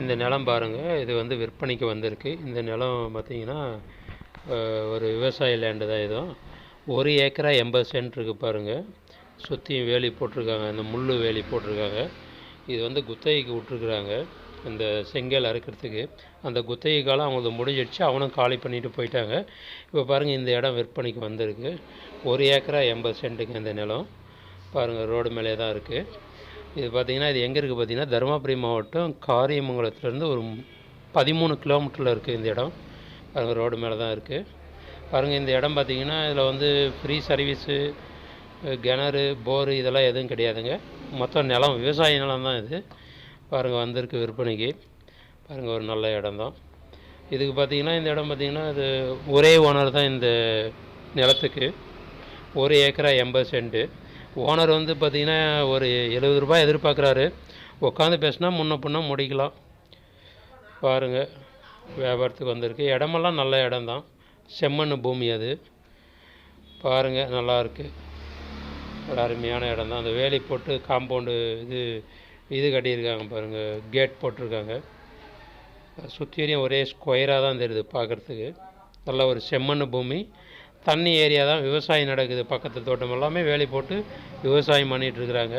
இந்த நிலம் பாருங்கள் இது வந்து விற்பனைக்கு வந்திருக்கு. இந்த நிலம் பார்த்தீங்கன்னா ஒரு விவசாய லேண்டு தான் இதுவும் ஒரு ஏக்கரா எண்பது சென்ட் இருக்குது பாருங்கள் சுற்றியும் வேலி போட்டிருக்காங்க இந்த முள் வேலி போட்டிருக்காங்க. இது வந்து குத்தகைக்கு விட்ருக்குறாங்க இந்த செங்கல் அறுக்கிறதுக்கு. அந்த குத்தகை காலம் அவங்களுக்கு முடிஞ்சிடுச்சு அவனும் காலி பண்ணிட்டு போயிட்டாங்க. இப்போ பாருங்கள் இந்த இடம் விற்பனைக்கு வந்திருக்கு. ஒரு ஏக்கரா எண்பது சென்ட்டுங்க இந்த நிலம். பாருங்கள் ரோடு மேலே தான் இருக்குது இது பார்த்தீங்கன்னா இது எங்கே இருக்குது பார்த்தீங்கன்னா தருமபுரி மாவட்டம் காரியமங்கலத்துலேருந்து ஒரு பதிமூணு கிலோமீட்டரில் இருக்குது இந்த இடம். பாருங்கள் ரோடு மேலே தான் இருக்குது பாருங்கள் இந்த இடம் பார்த்தீங்கன்னா இதில் வந்து ஃப்ரீ சர்வீஸு கிணறு போரு இதெல்லாம் எதுவும் கிடையாதுங்க. மொத்தம் நிலம் விவசாய நிலம் தான் இது. பாருங்கள் வந்திருக்கு விற்பனைக்கு. பாருங்கள் ஒரு நல்ல இடம் தான். இதுக்கு பார்த்தீங்கன்னா இந்த இடம் பார்த்திங்கன்னா இது ஒரே ஓனர் தான் இந்த நிலத்துக்கு. ஒரு ஏக்கரா எண்பது சென்ட்டு. ஓனர் வந்து பார்த்திங்கன்னா ஒரு எழுபது ரூபாய் எதிர்பார்க்குறாரு. உட்காந்து பேசினா முன்ன பின்ன முடிக்கலாம். பாருங்கள் வியாபாரத்துக்கு வந்திருக்கு. இடமெல்லாம் நல்ல இடம்தான். செம்மண் பூமி அது. பாருங்கள் நல்லாயிருக்கு ஒரு அருமையான இடம் தான் அந்த வேலி போட்டு காம்பவுண்டு இது இது கட்டியிருக்காங்க பாருங்கள் கேட் போட்டிருக்காங்க. சுற்றியும் ஒரே ஸ்கொயராக தான் தெரியுது பார்க்குறதுக்கு. நல்ல ஒரு செம்மண் பூமி. தண்ணி ஏரியா தான் விவசாயம் நடக்குது. பக்கத்து தோட்டம் எல்லாமே வேலி போட்டு விவசாயம் பண்ணிகிட்ருக்குறாங்க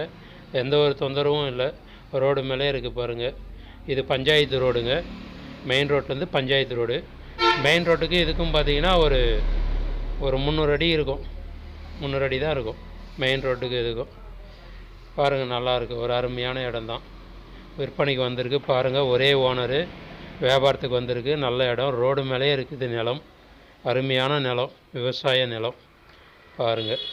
எந்த ஒரு தொந்தரவும் இல்லை. ரோடு மேலே இருக்குது பாருங்கள் இது பஞ்சாயத்து ரோடுங்க. மெயின் ரோட்லேருந்து பஞ்சாயத்து ரோடு. மெயின் ரோட்டுக்கு இதுக்கும் பார்த்தீங்கன்னா ஒரு ஒரு முந்நூறு அடி இருக்கும். முந்நூறு அடி தான் இருக்கும். மெயின் ரோட்டுக்கு இதுக்கும். பாருங்கள் நல்லாயிருக்கு ஒரு அருமையான இடம்தான் விற்பனைக்கு வந்திருக்கு. பாருங்கள் ஒரே ஓனரு வியாபாரத்துக்கு வந்திருக்கு. நல்ல இடம். ரோடு மேலே இருக்குது நிலம். அருமையான நிலம் விவசாய நிலம் பாருங்கள்